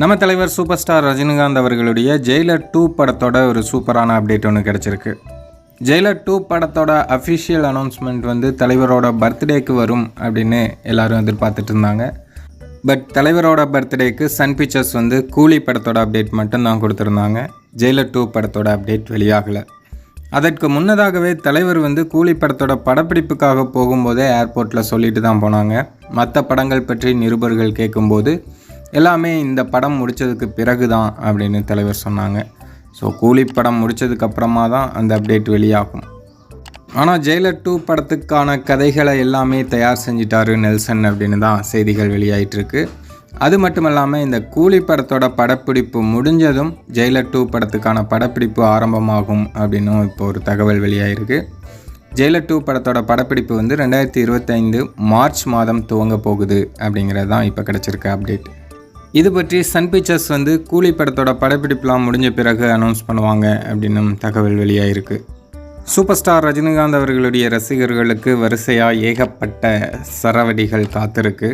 நம்ம தலைவர் super star Rajinikanth அவர்களுடைய ஜெயிலர் டூ படத்தோட ஒரு சூப்பரான அப்டேட் ஒன்று கிடச்சிருக்கு. ஜெயிலர் டூ படத்தோட அஃபிஷியல் அனௌன்ஸ்மெண்ட் வந்து தலைவரோட பர்த்டேக்கு வரும் அப்படின்னு எல்லாரும் எதிர்பார்த்துட்டு இருந்தாங்க. பட் தலைவரோட பர்த்டேக்கு சன் பிக்சர்ஸ் வந்து கூலி படத்தோட அப்டேட் மட்டும்தான் கொடுத்துருந்தாங்க. ஜெயிலர் டூ படத்தோட அப்டேட் வெளியாகலை. அதற்கு முன்னதாகவே தலைவர் வந்து கூலி படத்தோட படப்பிடிப்புக்காக போகும்போதே ஏர்போர்ட்டில் சொல்லிட்டு தான் போனாங்க. மற்ற படங்கள் பற்றி நிருபர்கள் கேட்கும்போது எல்லாமே இந்த படம் முடித்ததுக்கு பிறகு தான் அப்படின்னு தலைவர் சொன்னாங்க. ஸோ கூலி படம் முடித்ததுக்கு அப்புறமா தான் அந்த அப்டேட் வெளியாகும். ஆனால் ஜெயிலர் டூ படத்துக்கான கதைகளை எல்லாமே தயார் செஞ்சிட்டாரு நெல்சன் அப்படின்னு தான் செய்திகள் வெளியாயிட்டிருக்கு அது மட்டும் இல்லாமல் இந்த கூலி படத்தோட படப்பிடிப்பு முடிஞ்சதும் ஜெயிலர் டூ படத்துக்கான படப்பிடிப்பு ஆரம்பமாகும் அப்படின்னும் இப்போ ஒரு தகவல் வெளியாயிருக்கு. ஜெயிலர் டூ படத்தோட படப்பிடிப்பு வந்து ரெண்டாயிரத்தி இருபத்தைந்து மார்ச் மாதம் துவங்க போகுது அப்படிங்கிறது தான் இப்போ கிடச்சிருக்க அப்டேட் இது பற்றி சன் பிக்சர்ஸ் வந்து கூலி படத்தோட படப்பிடிப்புலாம் முடிஞ்ச பிறகு அனௌன்ஸ் பண்ணுவாங்க அப்படின்னும் தகவல் வெளியாகிருக்கு சூப்பர் ஸ்டார் ரஜினிகாந்த் அவர்களுடைய ரசிகர்களுக்கு வரிசையாக ஏகப்பட்ட சரவடிகள் காத்திருக்கு.